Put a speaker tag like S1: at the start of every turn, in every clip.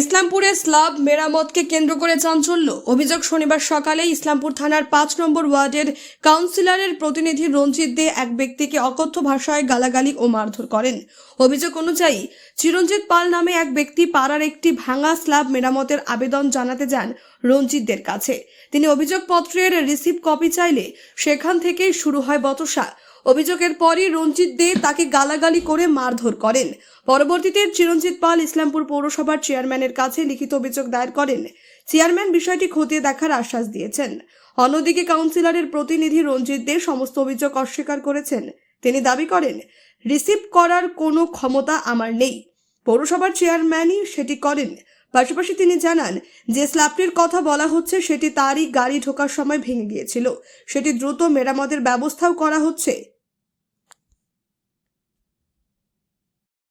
S1: ইসলামপুরে slab মেরামতকে কেন্দ্র করে চাঞ্চল্য। অভিযোগ শনিবার সকালে ইসলামপুর থানার পাঁচ নম্বর ওয়ার্ডের কাউন্সিলরের প্রতিনিধি রঞ্জিত দে এক ব্যক্তিকে অকথ্য ভাষায় গালাগালি ও মারধর করেন। অভিযোগ অনুযায়ী, চিরঞ্জিত পাল নামে এক ব্যক্তি পাড়ার একটি ভাঙা স্ল্যাব মেরামতের আবেদন জানাতে যান রঞ্জিতদের কাছে। তিনি অভিযোগপত্রের রিসিভ কপি চাইলে সেখান থেকেই শুরু হয় বচসা অভিযোগের পরই রঞ্জিত দে তাকে গালাগালি করে মারধর করেন। পরবর্তীতে চিরঞ্জিত পাল ইসলামপুর পৌরসভার চেয়ারম্যানের কাছে লিখিত অভিযোগ দায়ের করেন। চেয়ারম্যান বিষয়টি খতিয়ে দেখার আশ্বাস দিয়েছেন। অন্যদিকে কাউন্সিলরের প্রতিনিধি রঞ্জিত দে সমস্ত অভিযোগ অস্বীকার করেছেন। তিনি দাবি করেন, রিসিভ করার কোনো ক্ষমতা আমার নেই। পৌরসভার চেয়ারম্যানই সেটি করেন। পাশাপাশি তিনি জানান, যে স্ল্যাবটির কথা বলা হচ্ছে সেটি তারই গাড়ি ঢোকার সময় ভেঙে গিয়েছিল। সেটি দ্রুত মেরামতের ব্যবস্থাও করা হচ্ছে।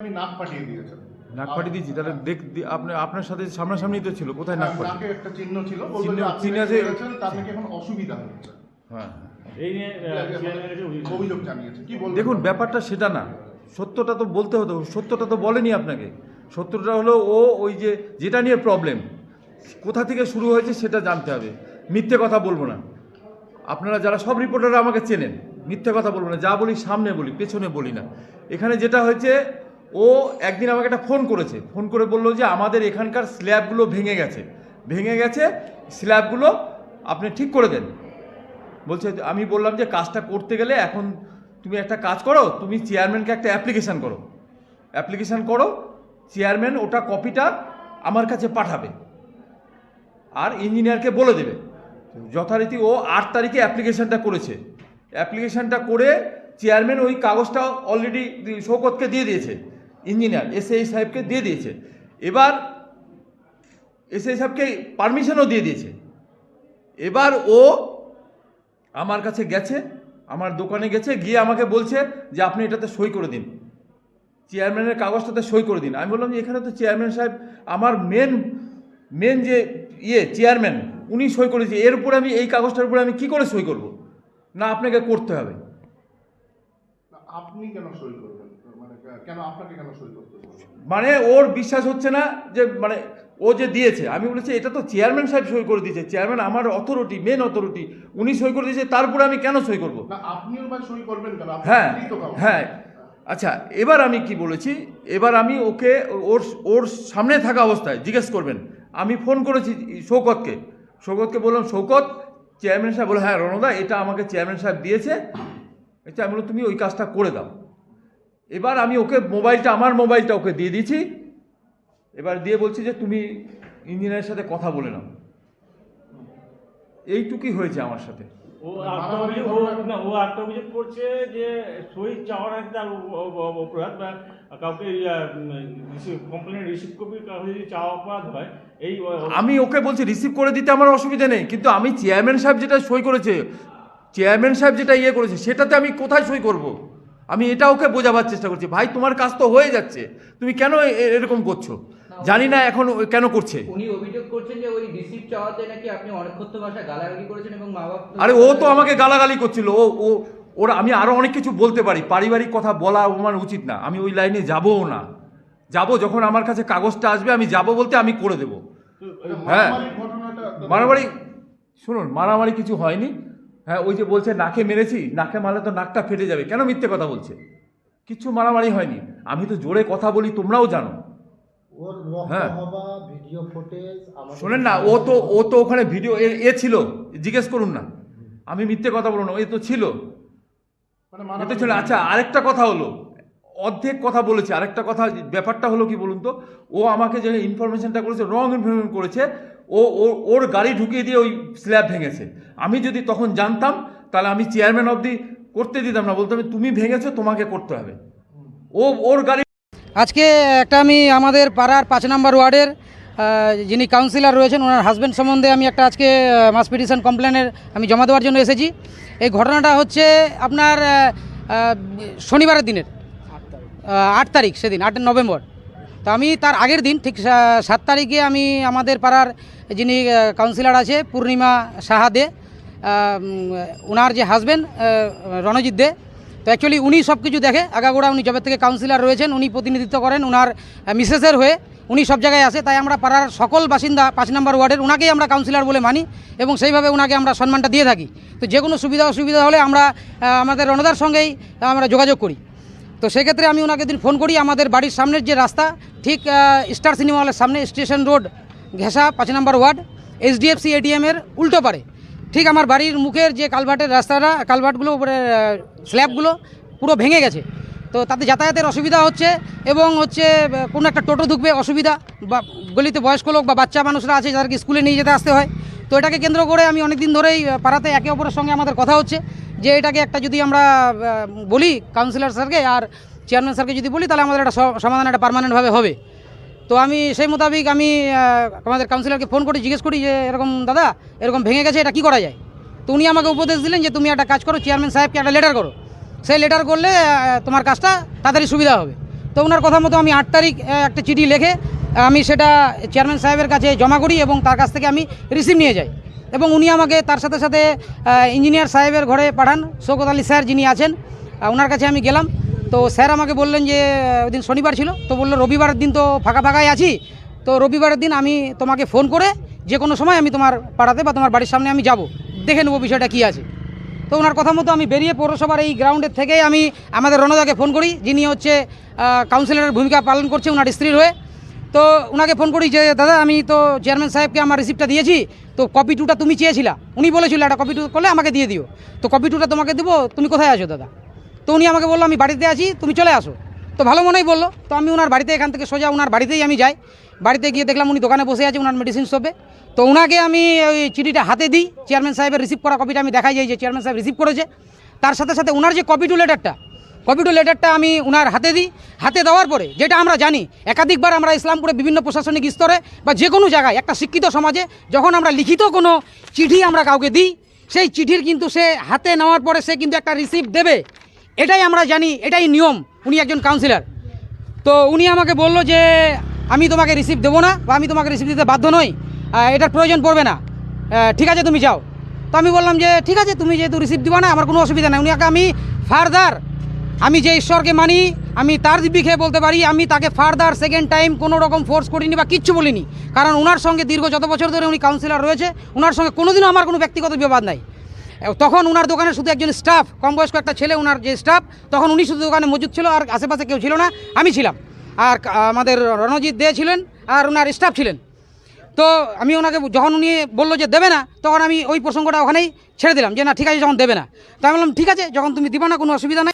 S2: আমি নাক পাঠিয়ে দিয়েছেন।
S3: নাক ফাটিয়ে দিয়েছি তাহলে দেখ দি- আপনি আপনার সাথে সামনাসামনি তো ছিল কোথায় নাক ফাটি?
S2: নাকে একটা চিহ্ন ছিল
S3: চিহ্ন-
S2: যে
S3: চিহ্ন আছে-
S2: তার নাকি এখন অসুবিধা হচ্ছে।
S3: হ্যাঁ
S4: এই নিয়ে। অভিযোগ।
S2: জানিয়েছে। কি বলবেন?
S3: দেখুন ব্যাপারটা সেটা না। সত্যটা তো বলতে হতো সত্যটা তো বলেনি আপনাকে। সত্যটা হলো ও ওই যে যেটা নিয়ে প্রবলেম কোথা থেকে শুরু হয়েছে সেটা জানতে হবে। মিথ্যে কথা বলব না। আপনারা যারা সব রিপোর্টাররা আমাকে চেনেন মিথ্যে কথা বলব না। যা বলি সামনে বলি পেছনে বলি না। এখানে যেটা হয়েছে ও একদিন আমাকে একটা ফোন করেছে। ফোন করে বলল যে, আমাদের এখানকার স্ল্যাবগুলো ভেঙে গেছে। ভেঙে গেছে, স্ল্যাবগুলো আপনি ঠিক করে দেন। বলছে, আমি বললাম যে, কাজটা করতে গেলে এখন তুমি একটা কাজ করো, তুমি চেয়ারম্যানকে একটা অ্যাপ্লিকেশান করো। অ্যাপ্লিকেশান করো, চেয়ারম্যান ওটা কপিটা আমার কাছে পাঠাবে আর ইঞ্জিনিয়ারকে বলে দেবে। যথারীতি ও আট তারিখে অ্যাপ্লিকেশানটা করেছে। অ্যাপ্লিকেশানটা করে চেয়ারম্যান ওই কাগজটা অলরেডি শৌকতকে দিয়ে দিয়েছে। ইঞ্জিনিয়ার এসআই সাহেবকে দিয়ে দিয়েছে। এবার এসআই সাহেবকে পারমিশনও দিয়ে দিয়েছে। এবার ও আমার কাছে গেছে, আমার দোকানে গেছে, গিয়ে আমাকে বলছে যে, আপনি এটাতে সই করে দিন। চেয়ারম্যানের কাগজটাতে সই করে দিন। আমি বললাম যে, এখানে তো চেয়ারম্যান সাহেব, আমার মেন মেন যে ইয়ে চেয়ারম্যান, উনি সই করেছে এর উপরে আমি, এই কাগজটার উপরে আমি কি করে সই করব? না, আপনাকে করতে হবে।
S2: আপনি কেন সই করবেন? কেন আপনাকে কেন সই করতে
S3: মানে ওর বিশ্বাস হচ্ছে না যে মানে ও যে দিয়েছে আমি বলেছি এটা তো চেয়ারম্যান সাহেব সই করে দিয়েছে চেয়ারম্যান আমার অথরিটি মেন অথরিটি উনি সই করে দিয়েছে তারপরে আমি কেন সই করব?
S2: না সই করবেন
S3: হ্যাঁ। হ্যাঁ। আচ্ছা এবার আমি কি বলেছি? এবার আমি ওকে ওর ওর সামনে থাকা অবস্থায় জিজ্ঞেস করবেন। আমি ফোন করেছি শৌকতকে। শৌকতকে বললাম শৌকত চেয়ারম্যান সাহেব বলে হ্যাঁ রণদা এটা আমাকে চেয়ারম্যান সাহেব দিয়েছে। এটা আমি বললাম তুমি ওই কাজটা করে দাও। এবার আমি ওকে মোবাইলটা আমার মোবাইলটা ওকে দিয়ে দিয়েছি। এবার দিয়ে বলছি যে তুমি ইঞ্জিনিয়ারের সাথে কথা বলে নাও। এইটুকুই হয়েছে আমার সাথে।
S4: ও একটা অভিযোগ করছে যে সই চাওয়ার আগে তার অ- অ- অ- অপরাধ বা কাউকে কমপ্লেন রিসিভ কপি কাউকে যদি চাওয়া অপরাধ হয় এই
S3: আমি ওকে বলছি রিসিভ করে দিতে আমার অসুবিধা নেই কিন্তু আমি চেয়ারম্যান সাহেব যেটা সই করেছে চেয়ারম্যান সাহেব যেটা ইয়ে করেছে সেটাতে আমি কোথায় সই করব? আমি এটা ওকে বোঝাবার চেষ্টা করছি ভাই তোমার কাজ তো হয়ে যাচ্ছে তুমি কেন এ- এরকম করছ? জানি না এখন ও কেন করছে।
S5: উনি অভিযোগ করছেন যে ওই রিসিপ্ট চাওয়াতে নাকি আপনি অনক্ষত্য ভাষায় গালাগালি করেছেন এবং মা বাপ
S3: আরে ও তো আমাকে গালাগালি করছিল ও ও ওরা আমি আরও অনেক কিছু বলতে পারি পারিবারিক কথা বলা আমার উচিত না আমি ওই লাইনে যাবও না। যাব যখন আমার কাছে কাগজটা আসবে আমি যাব বলতে আমি করে দেবো। হ্যাঁ। মারামারি শুনুন মারামারি কিছু হয়নি হ্যাঁ ওই যে বলছে নাকে মেরেছি নাকে মারলে তো নাকটা ফেটে যাবে। কেন মিথ্যে কথা বলছে? কিছু মারামারি হয়নি। আমি তো জোরে কথা বলি তোমরাও জানো। হ্যাঁ।
S6: হওয়া ভিডিও ফুটেজ আমাদের
S3: শোনেন না ও তো ও তো ওখানে ভিডিও এ এ ছিল। জিজ্ঞেস করুন না। আমি মিথ্যে কথা বলব না এ তো ছিল।
S2: মানে
S3: ছিল। আচ্ছা আরেকটা কথা হলো অর্ধেক কথা বলেছে। আরেকটা কথা ব্যাপারটা হলো কি বলুন তো? ও আমাকে যে ইনফরমেশনটা করেছে রং ইনফরমেশন করেছে ও ওর গাড়ি ঢুকিয়ে দিয়ে ওই স্ল্যাব ভেঙেছে। আমি যদি তখন জানতাম, তাহলে আমি চেয়ারম্যান অবধি করতে দিতাম না। বলতাম তুমি ভেঙেছো, তোমাকে করতে হবে। ও, ওর গাড়ি
S7: আজকে একটা আমি আমাদের পাড়ার পাঁচ নম্বর ওয়ার্ডের যিনি কাউন্সিলর রয়েছেন, ওনার হাজব্যান্ড সম্বন্ধে আমি একটা আজকে মাস পিটিশন কমপ্লেনের আমি জমা দেওয়ার জন্য এসেছি। এই ঘটনাটা হচ্ছে আপনার শনিবারের দিনের আট তারিখ, সেদিন, আট নভেম্বর। তো আমি তার আগের দিন ঠিক সাত তারিখে আমি আমাদের পাড়ার যিনি কাউন্সিলর আছে, পূর্ণিমা সাহা দে ওনার যে হাজব্যান্ড রণজিৎ দে, তো অ্যাকচুয়ালি উনি সব কিছু দেখে, আগাগোড়া উনি জবের থেকে কাউন্সিলর রয়েছেন, উনি প্রতিনিধিত্ব করেন ওনার মিসেসের হয়ে, উনি সব জায়গায় আসে তাই আমরা পাড়ার সকল বাসিন্দা পাঁচ নম্বর ওয়ার্ডের ওনাকেই আমরা কাউন্সিলর বলে মানি এবং সেইভাবে ওনাকে আমরা সম্মানটা দিয়ে থাকি। তো যে কোনো সুবিধা অসুবিধা হলে আমরা আমাদের রণদার সঙ্গেই আমরা যোগাযোগ করি। তো সেক্ষেত্রে আমি ওনাকে দিন ফোন করি। আমাদের বাড়ির সামনের যে রাস্তা, ঠিক স্টার সিনেমা হলের সামনে স্টেশন রোড, ঘেঁষা, পাঁচ নম্বর ওয়ার্ড এইচডিএফসি এটিএমের উল্টো পারে। ঠিক, আমার বাড়ির মুখের যে কালভার্টের রাস্তাটা, কালভার্টগুলো স্ল্যাবগুলো পুরো ভেঙে গেছে। তো তাতে যাতায়াতের অসুবিধা হচ্ছে এবং হচ্ছে কোনো একটা টোটো ঢুকবে, অসুবিধা, বা গলিতে বয়স্ক লোক বা বাচ্চা মানুষরা আছে, যাদেরকে স্কুলে নিয়ে যেতে আসতে হয়। তো এটাকে কেন্দ্র করে আমি অনেক দিন ধরেই পাড়াতে একে অপরের সঙ্গে আমাদের কথা হচ্ছে। যে এটাকে একটা যদি আমরা বলি কাউন্সিলর স্যারকে আর চেয়ারম্যান স্যারকে যদি বলি, তাহলে আমাদের একটা সমাধান একটা পারমানেন্টভাবে হবে। তো আমি সেই মোতাবিক আমি আমাদের কাউন্সিলরকে ফোন করি, জিজ্ঞেস করি যে, এরকম দাদা, এরকম ভেঙে গেছে, এটা কি করা যায়? তো উনি আমাকে উপদেশ দিলেন যে, তুমি একটা কাজ করো চেয়ারম্যান সাহেবকে একটা লেটার করো। সেই লেটার করলে তোমার কাজটা তাড়াতাড়ি সুবিধা হবে। তো ওনার কথা মতো আমি আট তারিখ একটা চিঠি লেখে আমি সেটা চেয়ারম্যান সাহেবের কাছে জমা করি এবং তার কাছ থেকে আমি রিসিভ নিয়ে যাই। এবং উনি আমাকে তার সাথে সাথে ইঞ্জিনিয়ার সাহেবের ঘরে পাঠান। শৌকত আলী স্যার যিনি আছেন ওনার কাছে আমি গেলাম। তো স্যার আমাকে বললেন যে ওই দিন শনিবার ছিল। তো বলল, রবিবারের দিন তো ফাঁকা ফাঁকাই আছি। তো রবিবারের দিন আমি তোমাকে ফোন করে যে কোনো সময় আমি তোমার পাড়াতে বা তোমার বাড়ির সামনে আমি যাব। দেখে নেব বিষয়টা কী আছে। তো ওনার কথা মতো আমি বেরিয়ে পৌরসভার এই গ্রাউন্ডের থেকেই আমি আমাদের রণদাকে ফোন করি। যিনি হচ্ছে কাউন্সিলরের ভূমিকা পালন করছে ওনার স্ত্রীর হয়ে। তো ওনাকে ফোন করি যে, দাদা, আমি তো চেয়ারম্যান সাহেবকে আমার রিসিপ্টটা দিয়েছি, তো কপি টুটা তুমি চেয়েছিলা। উনি বলেছিল, একটা কপি টু করলে আমাকে দিয়ে দিও। তো কপি টুটা তোমাকে দেবো, তুমি কোথায় আছো, দাদা? তো উনি আমাকে বলল, আমি বাড়িতে আছি, তুমি চলে আসো। তো ভালো মনেই বলল। তো আমি ওনার বাড়িতে এখান থেকে সোজা ওনার বাড়িতেই আমি যাই। বাড়িতে গিয়ে দেখলাম উনি দোকানে বসে আছে ওনার মেডিসিন শপে তো ওনাকে আমি ওই চিঠিটা হাতে দিই চেয়ারম্যান সাহেবের রিসিভ করা কপিটা আমি দেখাই যাই যে চেয়ারম্যান সাহেব রিসিভ করেছে। তার সাথে সাথে ওনার যে কপি টু লেটারটা কপি টু লেটারটা আমি ওনার হাতে দিই। হাতে দেওয়ার পরে যেটা আমরা জানি, একাধিকবার আমরা ইসলামপুরে বিভিন্ন প্রশাসনিক স্তরে বা যে কোনো জায়গায় একটা শিক্ষিত সমাজে যখন আমরা লিখিত কোনো চিঠি আমরা কাউকে দিই, সেই চিঠির কিন্তু সে হাতে নেওয়ার পরে সে কিন্তু একটা রিসিপ্ট দেবে। এটাই আমরা জানি, এটাই নিয়ম, উনি একজন কাউন্সিলর তো উনি আমাকে বলল যে, আমি তোমাকে রিসিপ্ট দেবো না বা আমি তোমাকে রিসিপ্ট দিতে বাধ্য নই এটার প্রয়োজন পড়বে না। ঠিক আছে, তুমি যাও। তো আমি বললাম যে, ঠিক আছে, তুমি যেহেতু রিসিপ্ট দিবা না, আমার কোনো অসুবিধা নেই। উনিকে আমি ফার্দার আমি যে ঈশ্বরকে মানি, আমি তার দিব্যি খেয়ে বলতে পারি, আমি তাকে ফার্দার সেকেন্ড টাইম কোনো রকম ফোর্স করিনি বা কিচ্ছু বলিনি। কারণ ওনার সঙ্গে দীর্ঘ যত বছর ধরে উনি কাউন্সিলর রয়েছে ওনার সঙ্গে কোনোদিনও আমার কোনো ব্যক্তিগত বিবাদ নাই। তখন ওনার দোকানে শুধু একজন স্টাফ কম বয়স্ক একটা ছেলে ওনার যে স্টাফ তখন উনি শুধু দোকানে মজুদ ছিল, আর আশেপাশে কেউ ছিল না, আমি ছিলাম। আর আমাদের রণজিৎ দে ছিলেন, আর ওনার স্টাফ ছিলেন। তো আমি ওনাকে যখন উনি বলল যে দেবে না, তখন আমি ওই প্রসঙ্গটা ওখানেই ছেড়ে দিলাম, যে না, ঠিক আছে, যখন দেবে না। তো আমি বললাম, ঠিক আছে, যখন তুমি দিবা না, কোনো অসুবিধা নাই।